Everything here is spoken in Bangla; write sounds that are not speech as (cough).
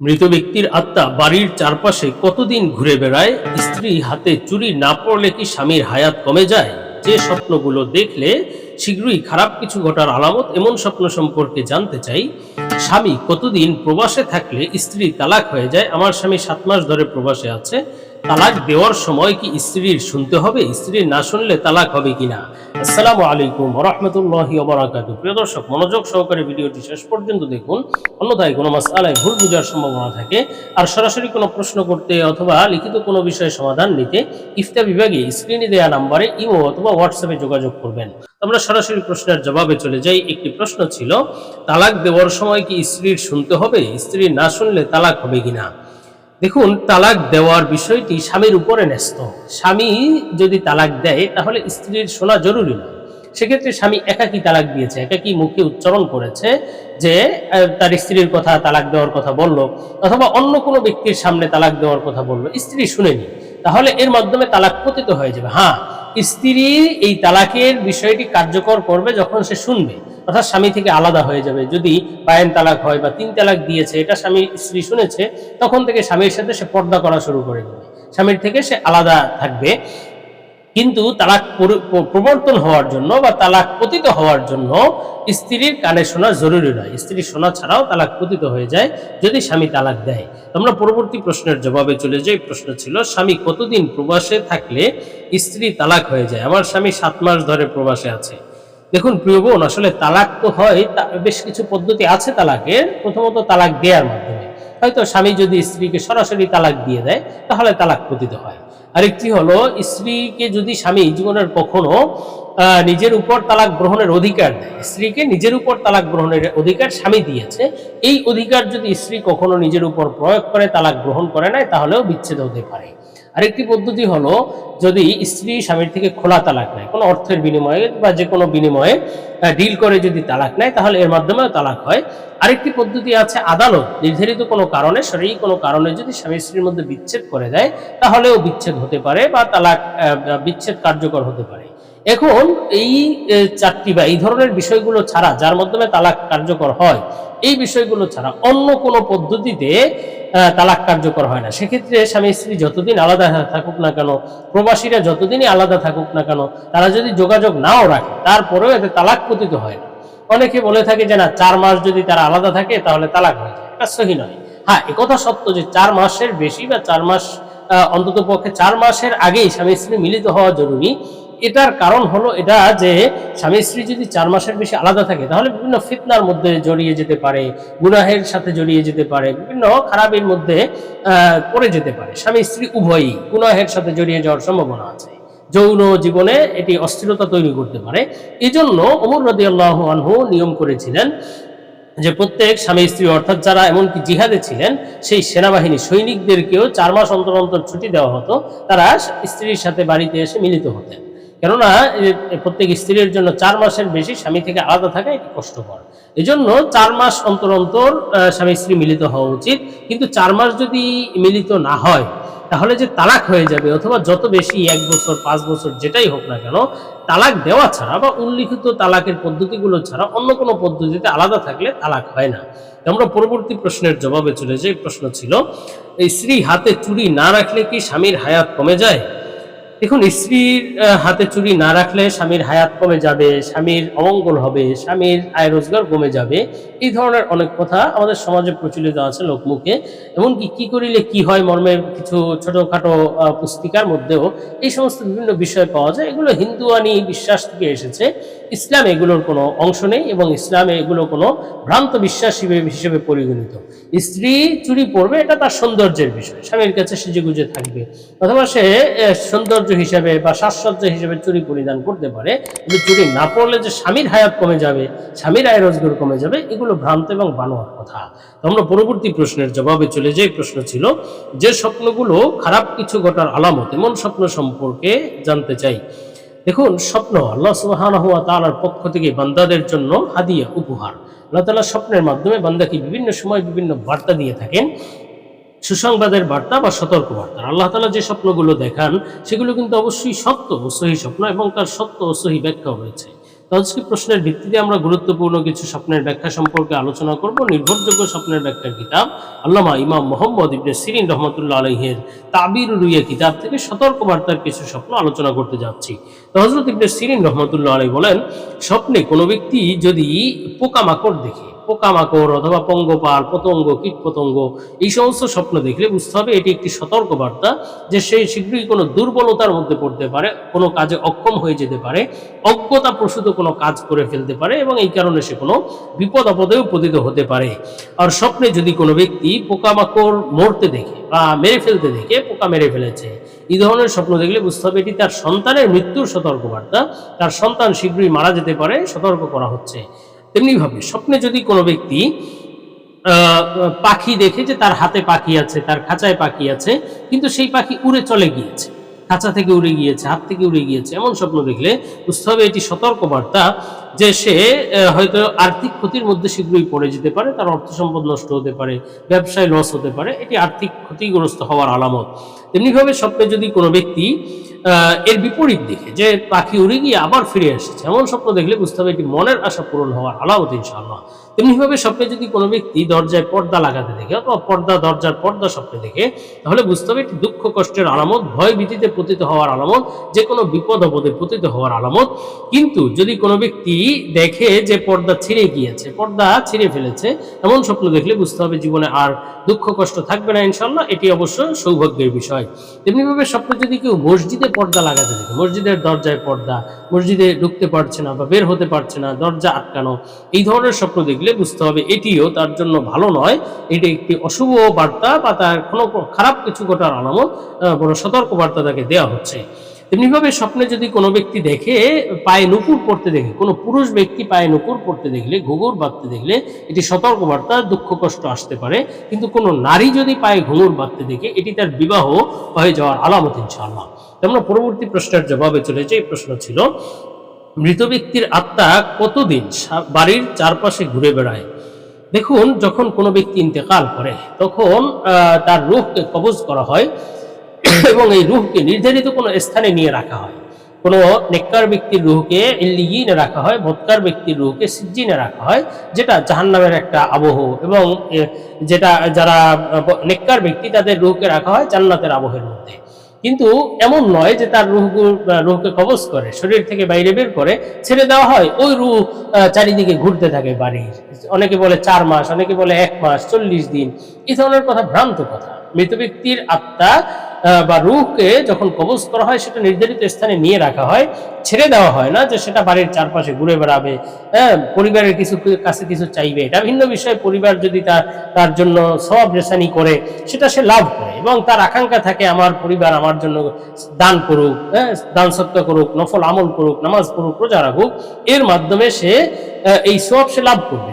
মৃত ব্যক্তির আত্মা বাড়ির চারপাশে কতদিন ঘুরে বেড়ায়? স্ত্রী হাতে চুরি না পড়লে কি স্বামীর হায়াত কমে যায়? যে স্বপ্নগুলো দেখলে শীঘ্রই খারাপ কিছু ঘটার আলামত এমন স্বপ্ন সম্পর্কে জানতে চাই। স্বামী কতদিন প্রবাসে থাকলে স্ত্রী তালাক হয়ে যায়? আমার স্বামী সাত মাস ধরে প্রবাসে আছে। তালাক দেওয়ার সময় কি স্ত্রীর শুনতে হবে? স্ত্রীর না শুনলে তালাক হবে কিনা? আসসালামু আলাইকুম রহমতুল্লাহি ওবরাকাতু প্রিয় দর্শক, মনোযোগ সহকারে ভিডিওটি শেষ পর্যন্ত দেখুন। অন্যথায় কোনো মাসালায় ভুল বোঝার সম্ভাবনা থাকে। আর সরাসরি কোনো প্রশ্ন করতে অথবা লিখিত কোনো বিষয়ে সমাধান নিতে ইফতা বিভাগে স্ক্রিনে দেওয়া নাম্বারে ইমো অথবা হোয়াটসঅ্যাপে যোগাযোগ করবেন। আমরা সরাসরি প্রশ্নের জবাবে চলে যাই। একটি প্রশ্ন ছিল, তালাক দেওয়ার সময় কি স্ত্রীর শুনতে হবে? স্ত্রীর না শুনলে তালাক হবে কিনা? দেখুন, তালাক দেওয়ার বিষয়টি স্বামীর উপরে ন্যস্ত। স্বামী যদি তালাক দেয়, তাহলে স্ত্রীর শোনা জরুরি না। সেক্ষেত্রে স্বামী একাকি তালাক দিয়েছে, একাকি মুখে উচ্চারণ করেছে যে তার স্ত্রীর কথা তালাক দেওয়ার কথা বলল, অথবা অন্য কোনো ব্যক্তির সামনে তালাক দেওয়ার কথা বলল, স্ত্রী শুনেনি তাহলে এর মাধ্যমে তালাক পতিত হয়ে যাবে। হ্যাঁ স্ত্রী এই তালাকের বিষয়টি কার্যকর করবে যখন সে শুনবে, অর্থাৎ স্বামী থেকে আলাদা হয়ে যাবে। যদি বায়ান তালাক হয় বা তিন তালাক দিয়েছে, এটা স্বামী, স্ত্রী শুনেছে, তখন থেকে স্বামীর সাথে সে পর্দা করা শুরু করে দেবে। স্বামীর থেকে সে আলাদা থাকবে। কিন্তু তালাক প্রবর্তন হওয়ার জন্য বা তালাক পতিত হওয়ার জন্য স্ত্রীর কানে শোনা জরুরি নয়। স্ত্রী শোনা ছাড়াও তালাক পতিত হয়ে যায় যদি স্বামী তালাক দেয়। আমরা পরবর্তী প্রশ্নের জবাবে চলে যাই। প্রশ্ন ছিল, স্বামী কতদিন প্রবাসে থাকলে স্ত্রী তালাক হয়ে যায়? আমার স্বামী সাত মাস ধরে প্রবাসে আছে। দেখুন প্রিয় বোন, আসলে তালাক তো হয় বেশ কিছু পদ্ধতি আছে তালাকের। প্রথমত তালাক দেওয়ার মাধ্যমে। হয়তো স্বামী যদি স্ত্রীকে সরাসরি তালাক দিয়ে দেয়, তাহলে তালাক পতিত হয়। আরেকটি হলো, স্ত্রীকে যদি স্বামী জীবনের কখনো নিজের উপর তালাক গ্রহণের অধিকার দেয়, স্ত্রীকে নিজের উপর তালাক গ্রহণের অধিকার স্বামী দিয়েছে, এই অধিকার যদি স্ত্রী কখনো নিজের উপর প্রয়োগ করে, তালাক গ্রহণ করে নাই, তাহলেও বিচ্ছেদ হতে পারে। আরেকটি পদ্ধতি হলো যদি স্ত্রী স্বামীর থেকে খোলা তালাক নেয়, কোনো অর্থের বিনিময়ে বা যে কোনো বিনিময়ে ডিল করে যদি তালাক নেয়, তাহলে এর মাধ্যমেও তালাক হয়। আরেকটি পদ্ধতি আছে আদালত, নির্ধারিত কোনো কারণে শরীর কোনো কারণে যদি স্বামী স্ত্রীর মধ্যে বিচ্ছেদ করে দেয়, তাহলেও বিচ্ছেদ হতে পারে বা তালাক বিচ্ছেদ কার্যকর হতে পারে। এখন এই চারটি বা এই ধরনের বিষয়গুলো ছাড়া, যার মাধ্যমে তালাক কার্যকর হয়, এই বিষয়গুলো ছাড়া অন্য কোনো পদ্ধতিতে তালাক কার্যকর হয় না। সেক্ষেত্রে স্বামী স্ত্রী যতদিন আলাদা থাকুক না কেন, প্রবাসীরা যতদিনই আলাদা থাকুক না কেন, তারা যদি যোগাযোগ নাও রাখে, তারপরেও এতে তালাক পতিত হয় না। অনেকে বলে থাকে যে, না, চার মাস যদি তারা আলাদা থাকে, তাহলে তালাক হয়ে যায়। এটা সহি নয়। হ্যাঁ একথা সত্য যে, চার মাসের বেশি বা চার মাস অন্তত পক্ষে চার মাসের আগেই স্বামী স্ত্রী মিলিত হওয়া জরুরি। এটার কারণ হলো এটা যে স্বামী স্ত্রী যদি চার মাসের বেশি আলাদা থাকে, তাহলে বিভিন্ন ফিতনার মধ্যে জড়িয়ে যেতে পারে, গুনাহের সাথে জড়িয়ে যেতে পারে, বিভিন্ন খারাপের মধ্যে পড়ে যেতে পারে। স্বামী স্ত্রী উভয়ই গুনাহের সাথে জড়িয়ে যাওয়ার সম্ভাবনা আছে। যৌন জীবনে এটি অস্থিরতা তৈরি করতে পারে। এই জন্য অমর রদি আল্লাহ আনহু নিয়ম করেছিলেন যে প্রত্যেক স্বামী স্ত্রী, অর্থাৎ যারা এমনকি জিহাদে ছিলেন, সেই সেনাবাহিনী সৈনিকদেরকেও চার মাস অন্তর অন্তর ছুটি দেওয়া হতো। তারা স্ত্রীর সাথে বাড়িতে এসে মিলিত হতেন। কেননা প্রত্যেক স্ত্রীর জন্য চার মাসের বেশি স্বামী থেকে আলাদা থাকা এটি কষ্টকর। এই জন্য চার মাস অন্তর অন্তর স্বামী স্ত্রী মিলিত হওয়া উচিত। কিন্তু চার মাস যদি মিলিত না হয়, তাহলে যে তালাক হয়ে যাবে, অথবা যত বেশি এক বছর, পাঁচ বছর যেটাই হোক না কেন, তালাক দেওয়া ছাড়া বা উল্লিখিত তালাকের পদ্ধতিগুলো ছাড়া অন্য কোনো পদ্ধতিতে আলাদা থাকলে তালাক হয় না। আমরা পরবর্তী প্রশ্নের জবাবে চলে যাই। প্রশ্ন ছিল, এই স্ত্রী হাতে চুরি না রাখলে কি স্বামীর হায়াত কমে যায়? দেখুন, স্ত্রীর হাতে চুরি না রাখলে স্বামীর হায়াত কমে যাবে, স্বামীর অমঙ্গল হবে, স্বামীর আয় রোজগার কমে যাবে। এই ধরনের অনেক কথা আমাদের সমাজে প্রচলিত আছে লোকমুখে। এমনকি কি করিলে কি হয় মর্মের কিছু ছোটোখাটো পুস্তিকার মধ্যেও এই সমস্ত বিভিন্ন বিষয় পাওয়া যায়। এগুলো হিন্দুয়ানি বিশ্বাস থেকে এসেছে। ইসলাম এগুলোর কোনো অংশ নেই এবং ইসলামে এগুলো কোনো ভ্রান্ত বিশ্বাস হিসেবে পরিগণিত। স্ত্রী চুরি পরবে এটা তার সৌন্দর্যের বিষয়। স্বামীর কাছে সেজে গুজে থাকবে। অথবা সে সৌন্দর্য হিসেবে বা সাজসজ্জা হিসেবে চুরি পরিধান করতে পারে। কিন্তু চুরি না পড়লে যে স্বামীর হায়াত কমে যাবে, স্বামীর আয় রোজগার কমে যাবে, এগুলো ভ্রান্ত এবং বানোয়ার কথা। আমরা পরবর্তী প্রশ্নের জবাবে চলে যাই। প্রশ্ন ছিল, যে স্বপ্নগুলো খারাপ কিছু ঘটার আলামত, এমন স্বপ্ন সম্পর্কে জানতে চাই। দেখুন, স্বপ্ন আল্লাহ সুবহানাহু হুয়া তালার পক্ষ থেকে বান্দাদের জন্য হাদিয়া, উপহার। আল্লাহ তালা স্বপ্নের মাধ্যমে বান্দাকে বিভিন্ন সময় বিভিন্ন বার্তা দিয়ে থাকেন। সুসংবাদের বার্তা বা সতর্ক বার্তা আল্লাহ তালা যে স্বপ্নগুলো দেখান, সেগুলো কিন্তু অবশ্যই সত্য ও সহি স্বপ্ন এবং তার সত্য ও সহি ব্যাখ্যা হয়েছে তো প্রশ্নের ভিত্তিতে আমরা গুরুত্বপূর্ণ কিছু স্বপ্নের ব্যাখ্যা সম্পর্কে আলোচনা করব। নির্ভরযোগ্য স্বপ্নের ব্যাখ্যার কিতাব আল্লামা ইমাম মোহাম্মদ ইবনে সিরিন রহমতুল্লাহ আলহের তাবির রুইয়া কিতাব থেকে সতর্কবার্তার কিছু স্বপ্ন আলোচনা করতে যাচ্ছি। তো হজরত ইবনে সিরিন রহমতুল্লাহ আলহী বলেন, স্বপ্নে কোনো ব্যক্তি যদি পোকামাকড় দেখে পোকামাকড় অথবা পঙ্গপাল, পতঙ্গ কীট পতঙ্গ এই সমস্ত স্বপ্ন দেখলে বুঝতে হবে এটি একটি সতর্কবার্তা যে সে শীঘ্রই কোনো দুর্বলতার মধ্যে পড়তে পারে, কোনো কাজে অক্ষম হয়ে যেতে পারে, অজ্ঞতা প্রসূত কোনো কাজ করে ফেলতে পারে এবং এই কারণে সে কোনো বিপদ আপদেও পতিত হতে পারে। আর স্বপ্নে যদি কোনো ব্যক্তি পোকামাকড় মরতে দেখে বা মেরে ফেলতে দেখে, পোকা মেরে ফেলেছে, এই ধরনের স্বপ্ন দেখলে বুঝতে হবে এটি তার সন্তানের মৃত্যুর সতর্কবার্তা। তার সন্তান শীঘ্রই মারা যেতে পারে, সতর্ক করা হচ্ছে। তেমনিভাবে স্বপ্নে যদি কোনো ব্যক্তি পাখি দেখে যে তার হাতে পাখি আছে, তার খাঁচায় পাখি আছে, কিন্তু সেই পাখি উড়ে চলে গিয়েছে, খাঁচা থেকে উড়ে গিয়েছে, হাত থেকে উড়ে গিয়েছে, এমন স্বপ্ন দেখলে বুঝতে হবে এটি সতর্কবার্তা যে সে হয়তো আর্থিক ক্ষতির মধ্যে শীঘ্রই পড়ে যেতে পারে, তার অর্থ সম্পদ নষ্ট হতে পারে, ব্যবসায় লস হতে পারে, এটি আর্থিক ক্ষতিগ্রস্ত হওয়ার আলামত। তেমনিভাবে স্বপ্নে যদি কোনো ব্যক্তি এর বিপরীত দেখে যে পাখি উড়ে গিয়ে আবার ফিরে আসছে, এমন স্বপ্ন দেখলে বুঝতে হবে এটি মনের আশা পূরণ হওয়ার আলামত ইনশাআল্লাহ। তেমনিভাবে স্বপ্নে যদি কোনো ব্যক্তি দরজায় পর্দা লাগাতে দেখে অথবা পর্দা, দরজার পর্দা স্বপ্নে দেখে, তাহলে বুঝতে হবে এটি দুঃখ, কষ্টের আলামত, ভয় ভীতিতে পতিত হওয়ার আলামত যে কোনো বিপদ আপদে পতিত হওয়ার আলামত। কিন্তু যদি কোনো ব্যক্তি দেখে যে পর্দা ছিঁড়ে গিয়েছে, পর্দা ছিঁড়ে ফেলেছে, এমন স্বপ্ন দেখলে বুঝতে হবে জীবনে আর দুঃখ কষ্ট থাকবে না ইনশাল্লাহ এটি অবশ্য সৌভাগ্যের বিষয়। তেমনিভাবে স্বপ্নে যদি কেউ মসজিদে পর্দা লাগাতে দেখে, মসজিদের দরজায় পর্দা, মসজিদে ঢুকতে পারছে না বা বের হতে পারছে না, দরজা আটকানো, এই ধরনের স্বপ্ন দেখলে বুঝতে হবে এটিও তার জন্য ভালো নয়, এটি একটি অশুভ বার্তা বা তার কোনো খারাপ কিছু ঘটার আলামত বড় সতর্ক বার্তা তাকে দেওয়া হচ্ছে। তেমনিভাবে স্বপ্নে যদি কোনো ব্যক্তি দেখে, পায়ে নুপুর পড়তে দেখে, কোনো পুরুষ ব্যক্তি পায়ে নুপুর পড়তে দেখলে, ঘুঘুর বাঁধতে দেখলে, এটি সতর্কবার্তা, দুঃখ, কষ্ট আসতে পারে। কিন্তু কোনো নারী যদি পায়ে ঘুঙুর বাঁধতে দেখে, এটি তার বিবাহ হয়ে যাওয়ার আলামত, ইনশাআল্লাহ। তো আমরা পরবর্তী প্রশ্নের জবাবে চলে যাই। এই প্রশ্ন ছিল, মৃত ব্যক্তির আত্মা কতদিন বাড়ির চারপাশে ঘুরে বেড়ায়? দেখুন, যখন কোনো ব্যক্তি ইন্তেকাল করে, তখন তার রূহকে কবজ করা হয়। (laughs) এবং এই রুহকে নির্ধারিত কোনো স্থানে নিয়ে রাখা হয়। কোনো নেককার ব্যক্তির রুহকে ইল্লিগিনে রাখা হয় ভৎকার ব্যক্তির রুহকে সিজ্জিনে রাখা হয়, যেটা জাহান্নামের একটা আবহ এবং যেটা যারা নেককার ব্যক্তি তাদের রুহকে রাখা হয় জান্নাতের আবহের মধ্যে। কিন্তু এমন নয় যে তার রুহ রুহকে কবজ করে, শরীর থেকে বাইরে বের করে ছেড়ে দেওয়া হয়, ওই রুহ চারিদিকে ঘুরতে থাকে বাড়ির। অনেকে বলে চার মাস, অনেকে বলে এক মাস, চল্লিশ দিন। এই ধরনের কথা ভ্রান্ত কথা। মৃত ব্যক্তির আত্মা বা রুহকে যখন কবজ করা হয়, সেটা নির্ধারিত স্থানে নিয়ে রাখা হয়। ছেড়ে দেওয়া হয় না যে সেটা বাড়ির চারপাশে ঘুরে বেড়াবে। হ্যাঁ পরিবারের কিছু কাছে কিছু চাইবে। এটা ভিন্ন বিষয়ে। পরিবার যদি তার তার জন্য সব রেসানি করে, সেটা সে লাভ করে এবং তার আকাঙ্ক্ষা থাকে, আমার পরিবার আমার জন্য দান করুক হ্যাঁ দান সত্য করুক, নফল আমল করুক, নামাজ পড়ুক, রোজা রাখুক। এর মাধ্যমে সে এই সব সে লাভ করবে।